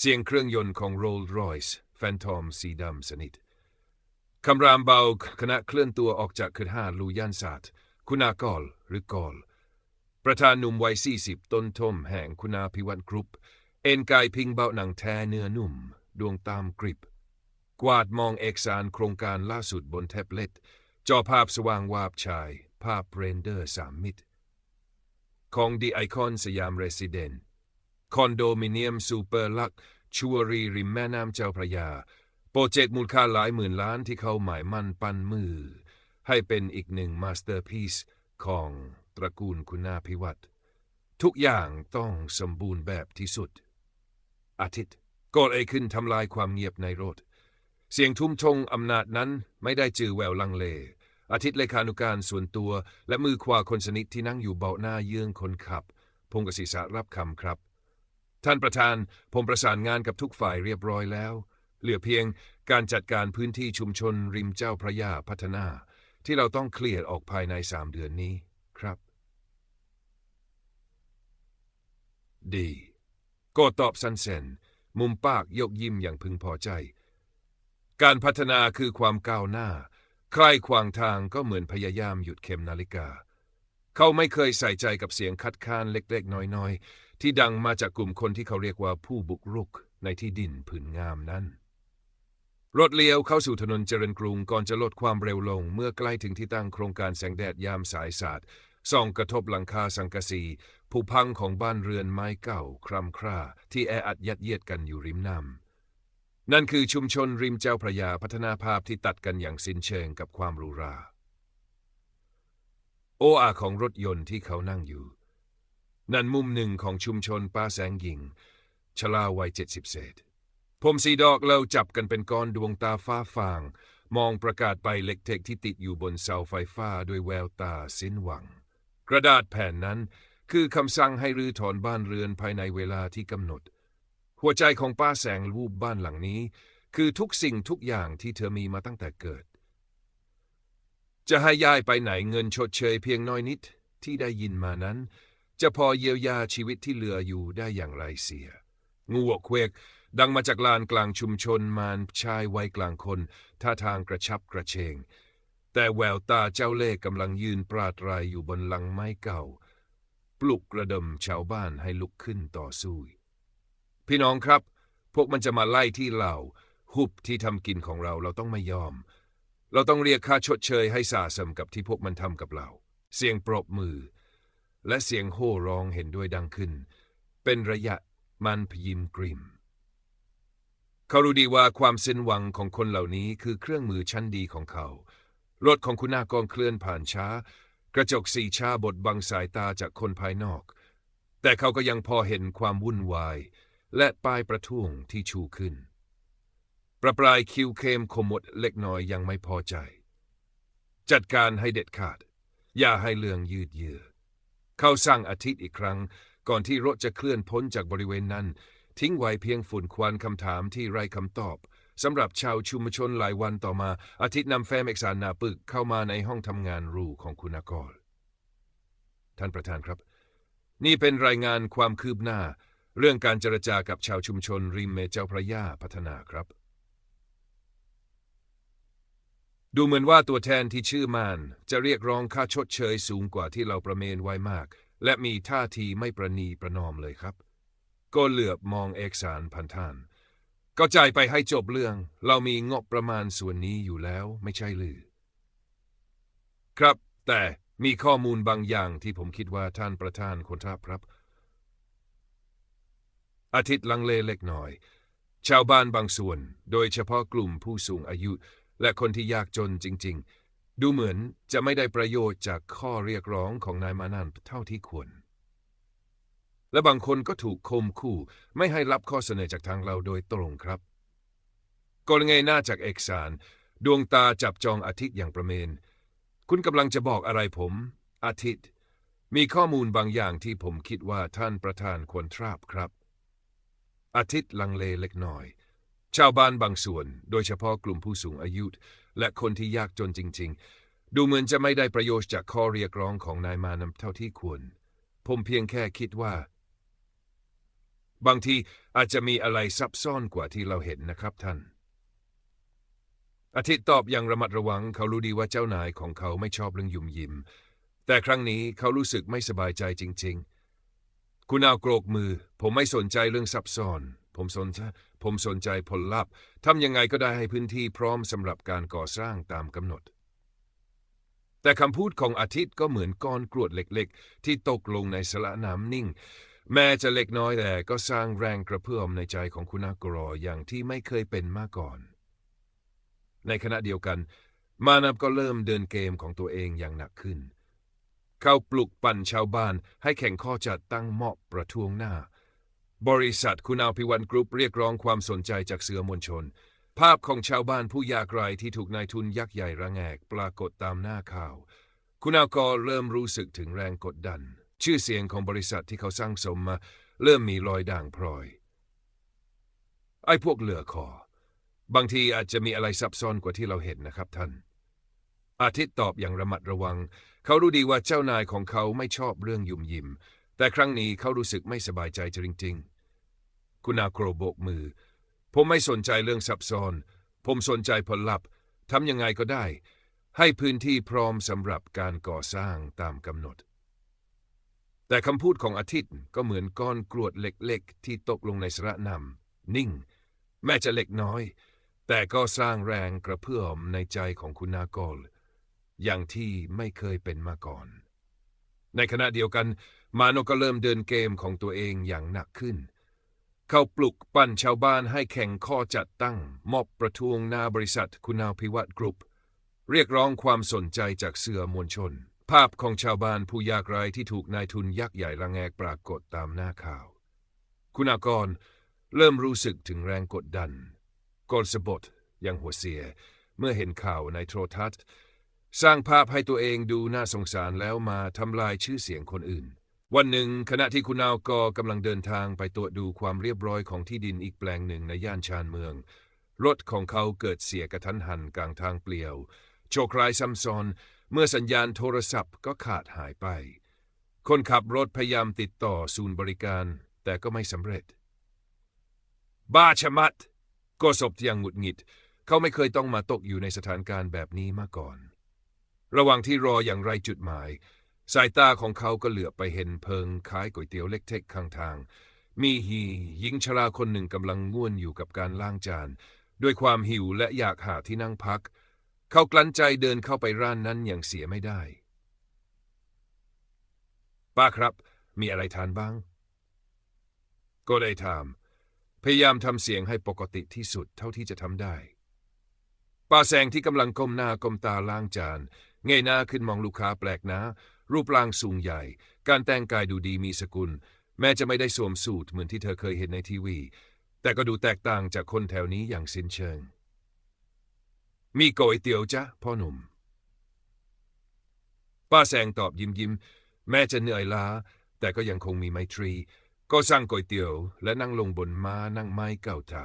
เสียงเครื่องยนต์ของโรลส์รอยส์แฟนทอมสีดำสนิทคำรามเบาขณะเคลื่อนตัวออกจากคืนห้าลูย่านศาสตร์คุณากอลหรือกอลประธานหนุ่มวัยสี่สิบต้นทมแห่งคุณาพิวัตรกรุ๊ป เอ็นกายพิงเบาหนังแท้เนื้อนุ่ม ดวงตามกริบ กวาดมองเอกสารโครงการล่าสุดบนแท็บเล็ต จอภาพสว่างวาบชาย ภาพเรนเดอร์สามมิตร ของดีไอคอนสยามเรสซิเดน คอนโดมิเนียมซูเปอร์ลักชัวรีริมแม่น้ำเจ้าพระยา โปรเจกต์มูลค่าหลายหมื่นล้านที่เขาหมายมั่นปั้นมือ ให้เป็นอีกหนึ่งมาสเตอร์พีซของตระกูลคุณาพิวัตรทุกอย่างต้องสมบูรณ์แบบที่สุด อาทิตย์ก็เลยขึ้นทำลายความเงียบในรถ เสียงทุ่มทงอำนาจนั้นไม่ได้จือแววลังเล อาทิตย์เลขานุการส่วนตัว และมือขวาคนสนิทที่นั่งอยู่เบาะหน้าเยื่องคนขับ พงกศิษะรับคำครับ ท่านประธานผมประสานงานกับทุกฝ่ายเรียบร้อยแล้ว เหลือเพียงการจัดการพื้นที่ชุมชนริมเจ้าพระยาพัฒนา ที่เราต้องเคลียร์ออกภายในสามเดือนนี้ครับ ดีก็ตอบสั้นเซนมุมปากยกยิ้มอย่างพึงพอใจ การพัฒนาคือความก้าวหน้า ใครขวางทางก็เหมือนพยายามหยุดเข็มนาฬิกา เขาไม่เคยใส่ใจกับเสียงคัดค้านเล็กๆ น้อยๆ ที่ดังมาจากกลุ่มคนที่เขาเรียกว่าผู้บุกรุกในที่ดินผืนงามนั้น รถเลี้ยวเข้าสู่ถนนเจริญกรุงก่อนจะลดความเร็วลงเมื่อใกล้ถึงที่ตั้งโครงการแสงแดดยามสายสาดส่องกระทบหลังคาสังกะสีผุพังของบ้านเรือนไม้เก่า คร่ำคร่า ที่แออัดยัดเยียดกันอยู่ริมน้ำนั่นคือชุมชนริมเจ้าพระยาพัฒนาภาพที่ตัดกันอย่างสิ้นเชิงกับความรูรา โออาของรถยนต์ที่เขานั่งอยู่ นั่นมุมหนึ่งของชุมชนป้าแสงหญิง ชลาวัยเจ็ดสิบเศษ ผมสีดอกเราจับกันเป็นก้อนดวงตาฟ้าฟาง มองประกาศใบเล็กเทกที่ติดอยู่บนเสาไฟฟ้าด้วยแววตาสิ้นหวัง กระดาษแผ่นนั้นคือคำสั่งให้รื้อถอนบ้านเรือนภายในเวลาที่กำหนด หัวใจของป้าแสงรูปบ้านหลังนี้ คือทุกสิ่งทุกอย่างที่เธอมีมาตั้งแต่เกิด จะให้ย้ายไปไหนเงินชดเชยเพียงน้อยนิดที่ได้ยินมานั้น จะพอเยียวยาชีวิตที่เหลืออยู่ได้อย่างไรเสีย งูวกเควกดังมาจากลานกลางชุมชนมารชายวัยกลางคนท่าทางกระชับกระเชง แต่แววตาเจ้าเล่ห์กำลังยืนปราดรายอยู่บนลังไม้เก่า ปลุกกระดมชาวบ้านให้ลุกขึ้นต่อสู้ พี่น้องครับ พวกมันจะมาไล่ที่เราหุบที่ทำกินของเราเราต้องไม่ยอม เราต้องเรียกค่าชดเชยให้สาสมกับที่พวกมันทำกับเรา เสียงปรบมือ และเสียงโห่ร้องเห็นด้วยดังขึ้น เป็นระยะมันพยิมกริม เขารู้ดีว่าความสิ้นหวังของคนเหล่านี้คือเครื่องมือชั้นดีของเขา รถของคุณากรเคลื่อนผ่านช้า กระจกสีชาบดบังสายตาจากคนภายนอก แต่เขาก็ยังพอเห็นความวุ่นวาย และป้ายประท้วงที่ชูขึ้น ประปรายคิวเคมขมวดเล็กน้อยยังไม่พอใจ จัดการให้เด็ดขาด อย่าให้เรื่องยืดเยื้อ เข้าสั่งอาทิตย์อีกครั้ง ก่อนที่รถจะเคลื่อนพ้นจากบริเวณนั้น ทิ้งไว้เพียงฝุ่นควันคำถามที่ไร้คำตอบสำหรับชาวชุมชนหลายวันต่อมา อาทิตย์นำแฟ้มเอกสารหนาปึกเข้ามาในห้องทำงานรูของคุณากรท่านประธานครับ นี่เป็นรายงานความคืบหน้า เรื่องการเจรจากับชาวชุมชนริมเมเจ้าพระยาพัฒนาครับ ดูเหมือนว่าตัวแทนที่ชื่อมาน จะเรียกร้องค่าชดเชยสูงกว่าที่เราประเมินไว้มาก และมีท่าทีไม่ประนีประนอมเลยครับ ก็เหลือบมองเอกสารพันธานก็จ่ายไปให้จบเรื่อง เรามีงบประมาณส่วนนี้อยู่แล้วไม่ใช่หรือ ครับ แต่มีข้อมูลบางอย่างที่ผมคิดว่าท่านประธานควรทราครับ อาทิตย์ลังเลเล็กน้อย ชาวบ้านบางส่วน โดยเฉพาะกลุ่มผู้สูงอายุ และคนที่ยากจนจริง ๆ ดูเหมือนจะไม่ได้ประโยชน์จากข้อเรียกร้องของนายมานันเท่าที่ควร และบางคนก็ถูกคมคู่ไม่ให้รับข้อเสนอจากทางเราโดยตรงครับกลไงหน้าจากเอกสาร ดวงตาจับจองอาทิตย์อย่างประเมินคุณกำลังจะบอกอะไรผม อาทิตย์ มีข้อมูลบางอย่างที่ผมคิดว่าท่านประธานควรทราบครับ อาทิตย์ลังเลเล็กน้อย ชาวบ้านบางส่วน โดยเฉพาะกลุ่มผู้สูงอายุ และคนที่ยากจนจริง ๆ ดูเหมือนจะไม่ได้ประโยชน์จากข้อเรียกร้องของนายมานำเท่าที่ควร ผมเพียงแค่คิดว่า บางทีอาจจะมีอะไรซับซ้อนกว่าที่เราเห็นนะครับท่าน อาทิตย์ตอบอย่างระมัดระวังเขารู้ดีว่าเจ้านายของเขาไม่ชอบเรื่องยุ่มยิม แต่ครั้งนี้เขารู้สึกไม่สบายใจจริง ๆ คุณเอาโกรกมือ ผมไม่สนใจเรื่องซับซ้อน ผมสนใจผมสนใจผลลัพธ์ทำยังไงก็ได้ให้พื้นที่พร้อมสำหรับการก่อสร้างตามกำหนด แต่คำพูดของอาทิตย์ก็เหมือนก้อนกรวดเล็กๆ ที่ตกลงในสระน้ำนิ่ง แม้จะเล็กน้อยแต่ก็สร้างแรงกระเพื่อมในใจของคุณอากรออย่างที่ไม่เคยเป็นมาก่อน ในขณะเดียวกัน มานับก็เริ่มเดินเกมของตัวเองอย่างหนักขึ้น เขาปลุกปั่นชาวบ้านให้แข่งข้อจัดตั้งม็อบประท้วงหน้า บริษัทคุณอาพิวันกรุ๊ปเรียกร้องความสนใจจากเสือมวลชน ภาพของชาวบ้านผู้ยากไร้ที่ถูกนายทุนยักษ์ใหญ่ระแงกปรากฏตามหน้าข่าว คุณอาก็เริ่มรู้สึกถึงแรงกดดัน ชื่อเสียงของบริษัทที่เขาสร้างสมมา เริ่มมีรอยด่างพรอย ไอ้พวกเหลือคอ บางทีอาจจะมีอะไรซับซ้อนกว่าที่เราเห็นนะครับท่าน อาทิตย์ตอบอย่างระมัดระวัง เขารู้ดีว่าเจ้านายของเขาไม่ชอบเรื่องยุ่มยิม แต่ครั้งนี้เขารู้สึกไม่สบายใจจริงๆ คุณอาโกรโบกมือ ผมไม่สนใจเรื่องซับซ้อน ผมสนใจผลลัพธ์ทำยังไงก็ได้ ให้พื้นที่พร้อมสำหรับการก่อสร้างตามกำหนด แต่คำพูดของอาทิตย์ก็เหมือนก้อนกรวดเล็กๆ ที่ตกลงในสระน้ำนิ่ง แม้จะเล็กน้อย แต่ก็สร้างแรงกระเพื่อมในใจของคุณนากรอย่างที่ไม่เคยเป็นมาก่อน ในขณะเดียวกัน มาโนก็เริ่มเดินเกมของตัวเองอย่างหนักขึ้น เขาปลุกปั่นชาวบ้านให้แข่งข้อจัดตั้ง มอบประท้วงหน้าบริษัทคุณาพิวัตรกรุ๊ป เรียกร้องความสนใจจากเสื่อมวลชน ภาพของชาวบ้านผู้ยากไร้ที่ถูกนายทุนยักษ์ใหญ่ระแงกปรากฏตามหน้าข่าว คุณากรเริ่มรู้สึกถึงแรงกดดันกดสะบดอย่างหัวเสีย เมื่อเห็นข่าวในโทรทัศน์ สร้างภาพให้ตัวเองดูน่าสงสารแล้วมาทำลายชื่อเสียงคนอื่น วันหนึ่งขณะที่คุณนาวกอกำลังเดินทางไปตรวจดูความเรียบร้อยของที่ดินอีกแปลงหนึ่งในย่านชานเมือง รถของเขาเกิดเสียกระทันหันกลางทางเปลี่ยว โชคร้ายซ้ำซ้อนเมื่อสัญญาณโทรศัพท์ก็ขาดหายไป คนขับรถพยายามติดต่อศูนย์บริการ แต่ก็ไม่สำเร็จ บ้าชะมัด ก็ศพอย่างหงุดหงิด เขาไม่เคยต้องมาตกอยู่ในสถานการณ์แบบนี้มาก่อน ระหว่างที่รออย่างไรจุดหมาย สายตาของเขาก็เหลือบไปเห็นเพิงขายก๋วยเตี๋ยวเล็กเทกข้างทาง มีฮีหญิงชราคนหนึ่งกำลังง่วนอยู่กับการล้างจาน ด้วยความหิวและอยากหาที่นั่งพัก เขากลั้นใจเดินเข้าไปร้านนั้นอย่างเสียไม่ได้ ป้าครับ มีอะไรทานบ้าง ก็ได้ถาม พยายามทำเสียงให้ปกติที่สุดเท่าที่จะทำได้ ป้าแสงที่กำลังก้มหน้าก้มตาล้างจาน เงยหน้าขึ้นมองลูกค้าแปลกหน้า รูปร่างสูงใหญ่ การแต่งกายดูดีมีสกุล แม้จะไม่ได้สวมสูทเหมือนที่เธอเคยเห็นในทีวี แต่ก็ดูแตกต่างจากคนแถวนี้อย่างสิ้นเชิง มีก๋วยเตี๋ยวจ้ะพ่อหนุ่ม ป้าแสงตอบยิ้มยิ้มแม้จะเหนื่อยล้า แต่ก็ยังคงมีไมตรี ก็สั่งก๋วยเตี๋ยว และนั่งลงบนม้านั่งไม้เก่าเท่า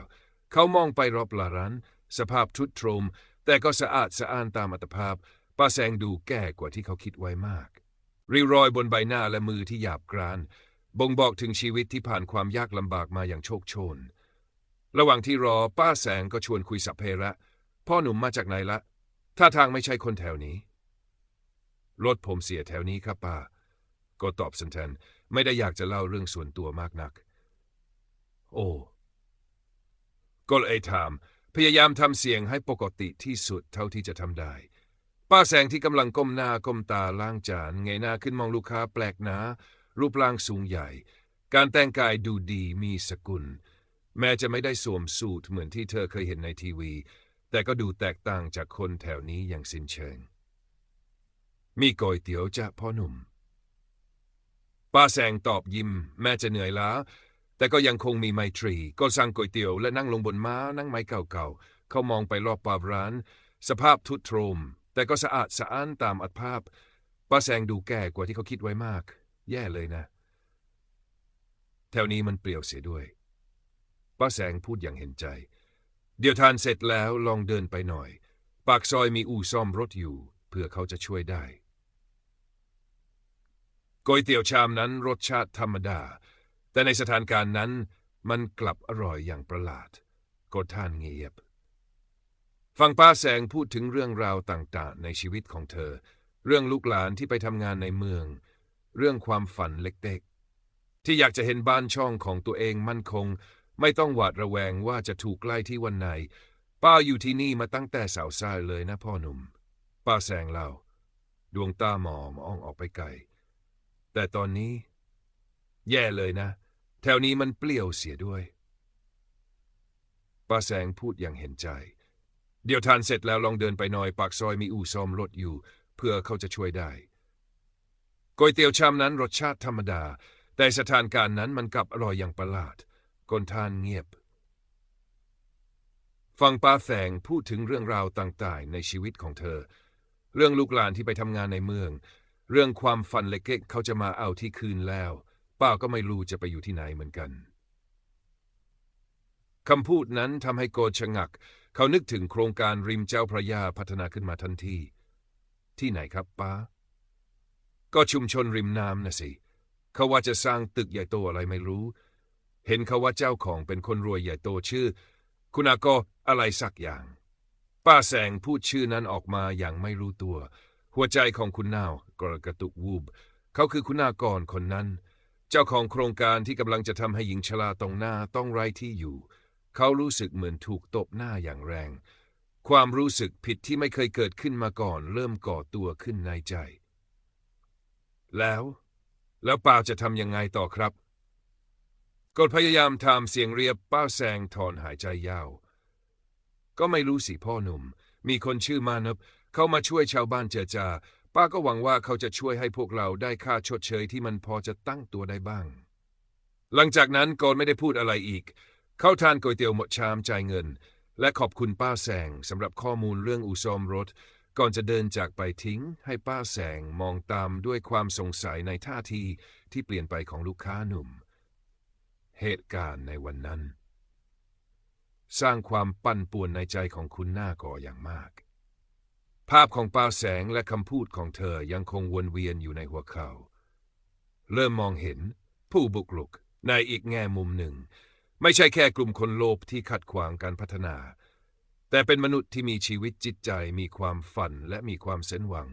เขามองไปรอบลาร้านสภาพทุดโทรม แต่ก็สะอาดสะอ้านตามอัตภาพป้าแสงดูแก่กว่าที่เขาคิดไว้มาก ริ้วรอยบนใบหน้าและมือที่หยาบกราน บ่งบอกถึงชีวิตที่ผ่านความยากลำบากมาอย่างโชคโชน ระหว่างที่รอป้าแสงก็ชวนคุยสัพเพระ พ่อหนุ่มมาจากไหนละท่าทางไม่ใช่คนแถวนี้ รถผมเสียแถวนี้ครับป้า ก็ตอบสันทันไม่ได้อยากจะเล่าเรื่องส่วนตัวมากนัก โอ้ก็เลยถาม พยายามทำเสียงให้ปกติที่สุดเท่าที่จะทำได้ ป้าแสงที่กำลังก้มหน้าก้มตาล้างจานเงยหน้าขึ้นมองลูกค้าแปลกหนา รูปร่างสูงใหญ่ การแต่งกายดูดีมีสกุล แม้จะไม่ได้สวมสูทเหมือนที่เธอเคยเห็นในทีวี แต่ก็ดูแตกต่างจากคนแถวนี้อย่างสิ้นเชิง มีก๋วยเตี๋ยวจ้ะพ่อหนุ่ม ป้าแสงตอบยิ้มแม้จะเหนื่อยล้า แต่ก็ยังคงมีไมตรี ก็สั่งก๋วยเตี๋ยวและนั่งลงบนม้านั่งไม้เก่าๆ เขามองไปรอบปาร้าน สภาพทุดโทรม แต่ก็สะอาดสะอ้านตามอัตภาพ ป้าแสงดูแก่กว่าที่เขาคิดไว้มาก แย่เลยนะ แถวนี้มันเปลี่ยวเสียด้วย ป้าแสงพูดอย่างเห็นใจ เดี๋ยวทานเสร็จแล้วลองเดินไปหน่อย ปากซอยมีอู่ซ่อมรถอยู่เพื่อเขาจะช่วยได้ก๋วยเตี๋ยวชามนั้นรสชาติธรรมดา แต่ในสถานการณ์นั้นมันกลับอร่อยอย่างประหลาด กดท่านเงียบ ฟังป้าแสงพูดถึงเรื่องราวต่างๆ ในชีวิตของเธอ เรื่องลูกหลานที่ไปทำงานในเมือง เรื่องความฝันเล็กๆ ที่อยากจะเห็นบ้านช่องของตัวเองมั่นคง ไม่ต้องหวาดระแวงว่าจะถูกไล่ที่วันไหน ป้าอยู่ที่นี่มาตั้งแต่สาวซ่าเลยนะพ่อหนุ่ม ป้าแสงเล่า ดวงตาหมอมองออกไปไกล แต่ตอนนี้ แย่เลยนะ แถวนี้มันเปลี่ยวเสียด้วย ป้าแสงพูดอย่างเห็นใจ เดี๋ยวทานเสร็จแล้วลองเดินไปหน่อยปากซอยมีอู่ซ่อมรถอยู่ เพื่อเขาจะช่วยได้ก๋วยเตี๋ยวชามนั้นรสชาติธรรมดา แต่สถานการณ์นั้นมันกลับอร่อยอย่างประหลาดคนทานเงียบ ฟังป้าแสงพูดถึงเรื่องราวต่างๆ ในชีวิตของเธอ เรื่องลูกหลานที่ไปทำงานในเมือง เรื่องความฝันเล็กๆเขาจะมาเอาที่คืนแล้ว ป้าก็ไม่รู้จะไปอยู่ที่ไหนเหมือนกันคำพูดนั้นทำให้โกชะงัก เขานึกถึงโครงการริมเจ้าพระยาพัฒนาขึ้นมาทันที ที่ไหนครับป้า ก็ชุมชนริมน้ำนะสิ เขาว่าจะสร้างตึกใหญ่โตอะไรไม่รู้ เห็นเขาว่าเจ้าของเป็นคนรวยใหญ่โตชื่อ คุณอาก็อะไรสักอย่าง ป้าแสงพูดชื่อนั้นออกมาอย่างไม่รู้ตัว หัวใจของคุณนาวกระกระตุกวูบ เขาคือคุณากรคนนั้น เจ้าของโครงการที่กำลังจะทำให้หญิงชราตรงหน้าต้องไร้ที่อยู่ เขารู้สึกเหมือนถูกตบหน้าอย่างแรง ความรู้สึกผิดที่ไม่เคยเกิดขึ้นมาก่อน เริ่มก่อตัวขึ้นในใจ แล้ว แล้วป้าจะทำยังไงต่อครับกดพยายามทำเสียงเรียบป้าแซงถอนหายใจยาว ก็ไม่รู้สิพ่อหนุ่ม มีคนชื่อมานพเขามาช่วยชาวบ้านเจรจา ป้าก็หวังว่าเขาจะช่วยให้พวกเราได้ค่าชดเชยที่มันพอจะตั้งตัวได้บ้าง หลังจากนั้นกอนไม่ได้พูดอะไรอีก เข้าทานก๋วยเตี๋ยวหมดชามจ่ายเงิน และขอบคุณป้าแสงสำหรับข้อมูลเรื่องอู่ซ่อมรถ ก่อนจะเดินจากไปทิ้ง ให้ป้าแสงมองตามด้วยความสงสัยในท่าทีที่เปลี่ยนไปของลูกค้าหนุ่ม เหตุการณ์ในวันนั้น สร้างความปั่นป่วนในใจของคุณหน้าก่ออย่างมาก ภาพของป้าแสงและคำพูดของเธอยังคงวนเวียนอยู่ในหัวเขา เริ่มมองเห็นผู้บุกรุกในอีกแง่มุมหนึ่ง ไม่ใช่แค่กลุ่มคนโลภที่ขัดขวางการพัฒนา แต่เป็นมนุษย์ที่มีชีวิตจิตใจ มีความฝันและมีความเส้นหวัง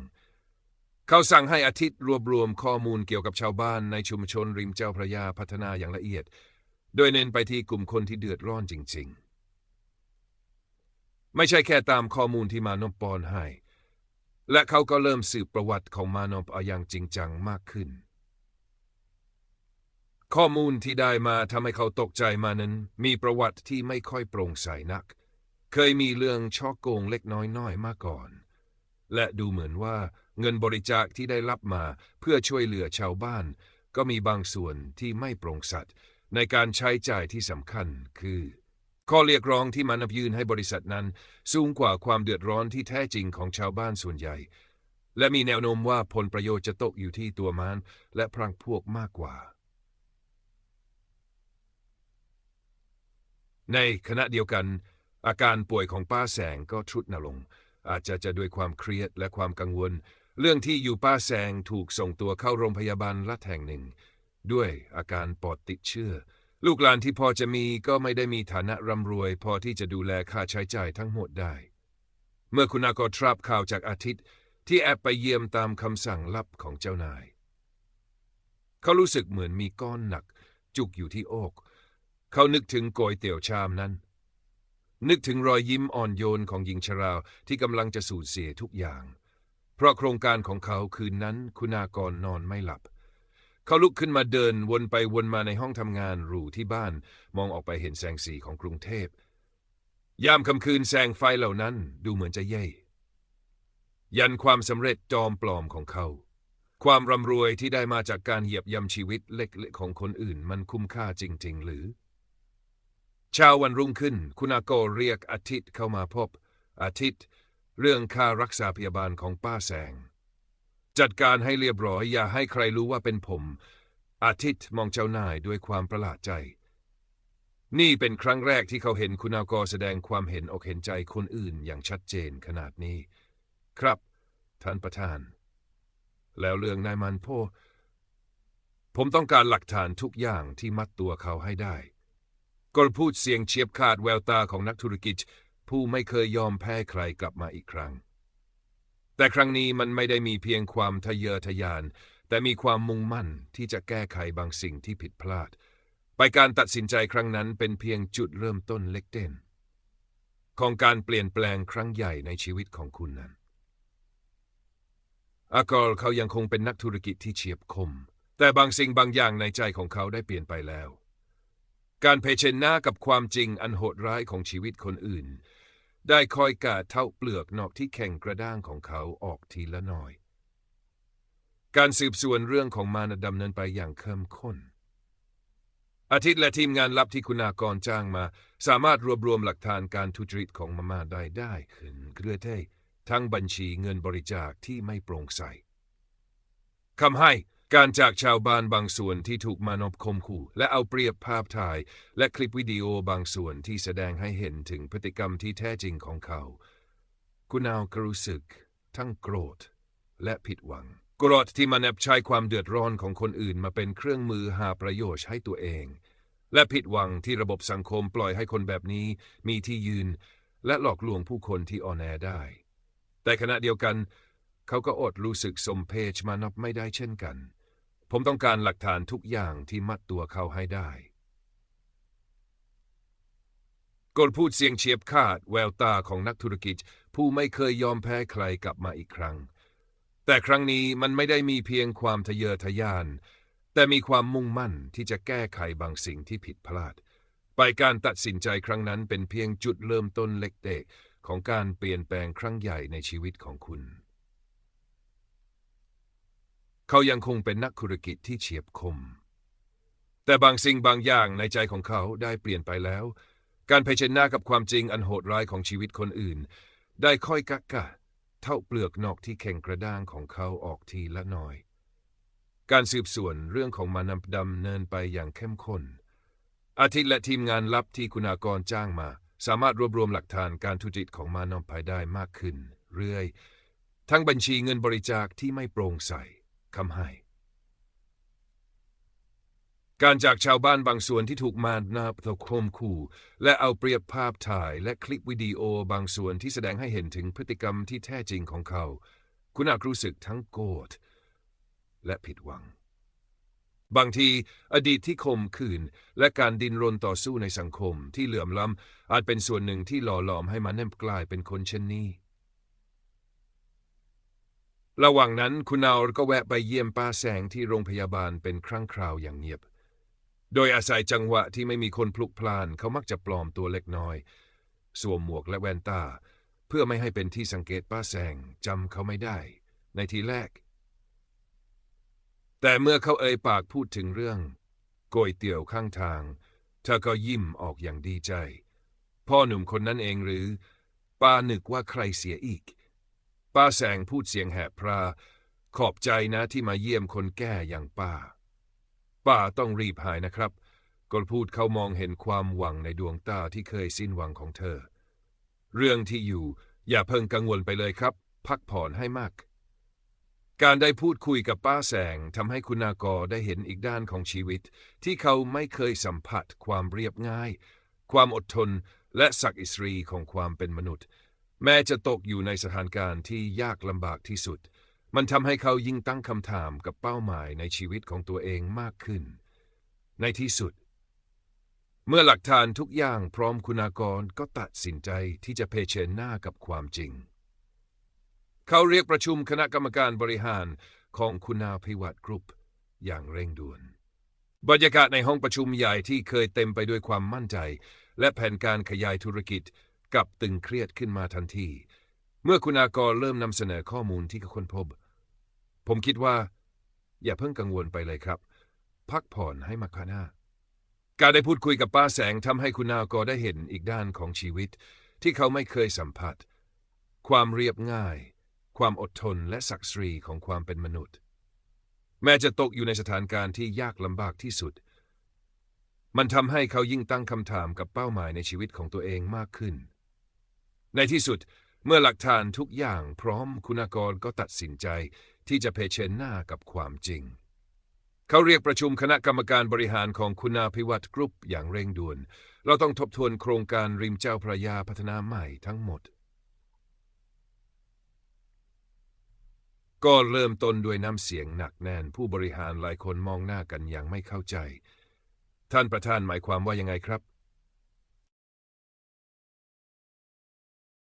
เขาสั่งให้อาทิตย์รวบรวมข้อมูลเกี่ยวกับชาวบ้านในชุมชนริมเจ้าพระยาพัฒนาอย่างละเอียด โดยเน้นไปที่กลุ่มคนที่เดือดร้อนจริง ๆ ไม่ใช่แค่ตามข้อมูลที่มานพปอนให้ และเขาก็เริ่มสืบประวัติของมานพออย่างจริงจังมากขึ้น ข้อมูลที่ได้มาทำให้เขาตกใจมานั้น มีประวัติที่ไม่ค่อยโปร่งใสนัก เคยมีเรื่องช่อโกงเล็กน้อยๆมาก่อน และดูเหมือนว่าเงินบริจาคที่ได้รับมาเพื่อช่วยเหลือชาวบ้าน ก็มีบางส่วนที่ไม่โปร่งสัตย์ในการใช้จ่ายที่สำคัญคือ ข้อเรียกร้องที่มานพยื่นให้บริษัทนั้น สูงกว่าความเดือดร้อนที่แท้จริงของชาวบ้านส่วนใหญ่ และมีแนวโน้มว่าผลประโยชน์จะตกอยู่ที่ตัวมานและพรังพวกมากกว่า ในขณะเดียวกัน อาการป่วยของป้าแสงก็ทรุดนลง อาจจะจะด้วยความเครียดและความกังวล เรื่องที่อยู่ป้าแสงถูกส่งตัวเข้าโรงพยาบาลรัฐแห่งหนึ่ง ด้วยอาการปอดติดเชื้อลูกหลานที่พอจะมีก็ไม่ได้มีฐานะร่ำรวย พอที่จะดูแลค่าใช้จ่ายทั้งหมดได้ เมื่อคุณอากรทราบข่าวจากอาทิตย์ ที่แอบไปเยี่ยมตามคำสั่งลับของเจ้านาย เขารู้สึกเหมือนมีก้อนหนัก จุกอยู่ที่อก เขานึกถึงโกยเตี๋ยวชามนั้น นึกถึงรอยยิ้มอ่อนโยนของหญิงชราที่กำลังจะสูญเสียทุกอย่าง เพราะโครงการของเขาคืนนั้นคุณากรนอนไม่หลับ เขาลุกขึ้นมาเดินวนไปวนมาในห้องทำงานหรูที่บ้าน มองออกไปเห็นแสงสีของกรุงเทพ ยามค่ำคืนแสงไฟเหล่านั้นดูเหมือนจะเย่ยันความสำเร็จจอมปลอมของเขา ความร่ำรวยที่ได้มาจากการเหยียบย่ำชีวิตเล็กๆของคนอื่นมันคุ้มค่าจริง ๆ หรือ เช้าวันรุ่งขึ้น คุณอาโกเรียกอาทิตย์เข้ามาพบ อาทิตย์ เรื่องค่ารักษาพยาบาลของป้าแสง จัดการให้เรียบร้อย อย่าให้ใครรู้ว่าเป็นผม อาทิตย์มองเจ้านายด้วยความประหลาดใจ นี่เป็นครั้งแรกที่เขาเห็นคุณอากรแสดงความเห็นอกเห็นใจคนอื่นอย่างชัดเจนขนาดนี้ ครับ ท่านประธาน แล้วเรื่องนายมันโพผมต้องการหลักฐานทุกอย่างที่มัดตัวเขาให้ได้ กลพูดเสียงเฉียบขาดแววตาของนักธุรกิจ ผู้ไม่เคยยอมแพ้ใครกลับมาอีกครั้ง แต่ครั้งนี้มันไม่ได้มีเพียงความทะเยอทะยาน แต่มีความมุ่งมั่นที่จะแก้ไขบางสิ่งที่ผิดพลาด ไปการตัดสินใจครั้งนั้นเป็นเพียงจุดเริ่มต้นเล็กเด่นของการเปลี่ยนแปลงครั้งใหญ่ในชีวิตของคุณนั้น อากอลเขายังคงเป็นนักธุรกิจที่เฉียบคม แต่บางสิ่งบางอย่างในใจของเขาได้เปลี่ยนไปแล้ว การเผชิญหน้ากับความจริงอันโหดร้ายของชีวิตคนอื่น ได้คอยกาดเท่าเปลือกนอกที่แข็งกระด้างของเขาออกทีละน้อย การสืบสวนเรื่องของมันดำเนินไปอย่างเข้มข้น อาทิตย์และทีมงานลับที่คุณากรจ้างมา สามารถรวบรวมหลักฐานการทุจริตของมามาได้ได้ขึ้นเรื่อยๆทั้งบัญชีเงินบริจาคที่ไม่โปร่งใสคำให้ การจากชาวบ้านบางส่วนที่ถูกมานบคมขู่และเอาเปรียบภาพถ่าย และคลิปวิดีโอบางส่วนที่แสดงให้เห็นถึงพฤติกรรมที่แท้จริงของเขาคุณเอากรู้สึก ทั้งโกรธ และผิดหวัง โกรธที่มันแอบใช้ความเดือดร้อนของคนอื่นมาเป็นเครื่องมือหาประโยชน์ให้ตัวเอง และผิดหวังที่ระบบสังคมปล่อยให้คนแบบนี้ มีที่ยืน และหลอกลวงผู้คนที่อ่อนแอได้ แต่ขณะเดียวกัน เขาก็อดรู้สึกสมเพชมานบไม่ได้เช่นกัน ผมต้องการหลักฐานทุกอย่างที่มัดตัวเขาให้ได้กลพูดเสียงเฉียบขาดแววตาของนักธุรกิจ ผู้ไม่เคยยอมแพ้ใครกลับมาอีกครั้ง แต่ครั้งนี้มันไม่ได้มีเพียงความทะเยอทะยาน แต่มีความมุ่งมั่นที่จะแก้ไขบางสิ่งที่ผิดพลาด ไปการตัดสินใจครั้งนั้นเป็นเพียงจุดเริ่มต้นเล็กๆของการเปลี่ยนแปลงครั้งใหญ่ในชีวิตของคุณ เขายังคงเป็นนักธุรกิจที่เฉียบคม แต่บางสิ่งบางอย่างในใจของเขาได้เปลี่ยนไปแล้ว การเผชิญหน้ากับความจริงอันโหดร้ายของชีวิตคนอื่น ได้ค่อยกักกะ เท่าเปลือกนอกที่แข็งกระด้างของเขาออกทีละน้อย การสืบสวนเรื่องของมานำดำเนินไปอย่างเข้มข้น อาทิตย์และทีมงานลับที่คุณากรจ้างมา สามารถรวบรวมหลักฐานการทุจริตของมานำภายได้มากขึ้น เรื่อย ทั้งบัญชีเงินบริจาคที่ไม่โปร่งใส คำให้ การจากชาวบ้านบางส่วนที่ถูกมารนาบตะคมขู่ และเอาเปรียบภาพถ่ายและคลิปวิดีโอบางส่วนที่แสดงให้เห็นถึงพฤติกรรมที่แท้จริงของเขา คุณอาจรู้สึกทั้งโกรธและผิดหวัง บางทีอดีตที่คมขืนและการดินรนต่อสู้ในสังคมที่เหลื่อมล้ำอาจเป็นส่วนหนึ่งที่หล่อหลอมให้มันแนบกลายเป็นคนเช่นนี้ ระหว่างนั้นคุณเอาก็แวะไปเยี่ยมป้าแสงที่โรงพยาบาลเป็นครั้งคราวอย่างเงียบ โดยอาศัยจังหวะที่ไม่มีคนพลุกพล่านเขามักจะปลอมตัวเล็กน้อย สวมหมวกและแว่นตา เพื่อไม่ให้เป็นที่สังเกตป้าแสงจำเขาไม่ได้ ในทีแรก แต่เมื่อเขาเอ่ยปากพูดถึงเรื่องโกยเตี๋ยวข้างทาง เธอก็ยิ้มออกอย่างดีใจ พ่อหนุ่มคนนั้นเองหรือป้านึกว่าใครเสียอีก ป้าแสงพูดเสียงแหบพรา ขอบใจนะที่มาเยี่ยมคนแก่อย่างป้า ป้าต้องรีบหายนะครับ กลพูดเขามองเห็นความหวังในดวงตาที่เคยสิ้นหวังของเธอ เรื่องที่อยู่อย่าเพิ่งกังวลไปเลยครับ พักผ่อนให้มาก การได้พูดคุยกับป้าแสงทำให้คุณากรได้เห็นอีกด้านของชีวิต ที่เขาไม่เคยสัมผัสความเรียบง่าย ความอดทนและศักดิ์อิสรีของความเป็นมนุษย์ แม้จะตกอยู่ในสถานการณ์ที่ยากลำบากที่สุด มันทำให้เขายิ่งตั้งคำถามกับเป้าหมายในชีวิตของตัวเองมากขึ้น ในที่สุด เมื่อหลักฐานทุกอย่างพร้อมคุณากรก็ตัดสินใจที่จะเผชิญหน้ากับความจริง เขาเรียกประชุมคณะกรรมการบริหารของคุณาพิวัตรกรุ๊ปอย่างเร่งด่วน บรรยากาศในห้องประชุมใหญ่ที่เคยเต็มไปด้วยความมั่นใจ และแผนการขยายธุรกิจ กลับตึงเครียดขึ้นมาทันที เมื่อคุณอากรเริ่มนำเสนอข้อมูลที่เขาค้นพบ ผมคิดว่า อย่าเพิ่งกังวลไปเลยครับ พักผ่อนให้มากขนาการได้พูดคุยกับป้าแสงทำให้คุณอากรได้เห็นอีกด้านของชีวิต ที่เขาไม่เคยสัมผัส ความเรียบง่าย ความอดทนและศักดิ์ศรีของความเป็นมนุษย์ แม้จะตกอยู่ในสถานการณ์ที่ยากลำบากที่สุดมันทำให้เขายิ่งตั้งคำถามกับเป้าหมายในชีวิตของตัวเองมากขึ้น ในที่สุดเมื่อหลักฐานทุกอย่างพร้อมคุณากรก็ตัดสินใจที่จะเผชิญหน้ากับความจริง เขาเรียกประชุมคณะกรรมการบริหารของคุณาพิวัตรกรุ๊ปอย่างเร่งด่วน เราต้องทบทวนโครงการริมเจ้าพระยาพัฒนาใหม่ทั้งหมด ก็เริ่มต้นด้วยน้ำเสียงหนักแน่น ผู้บริหารหลายคนมองหน้ากันอย่างไม่เข้าใจ ท่านประธานหมายความว่ายังไงครับ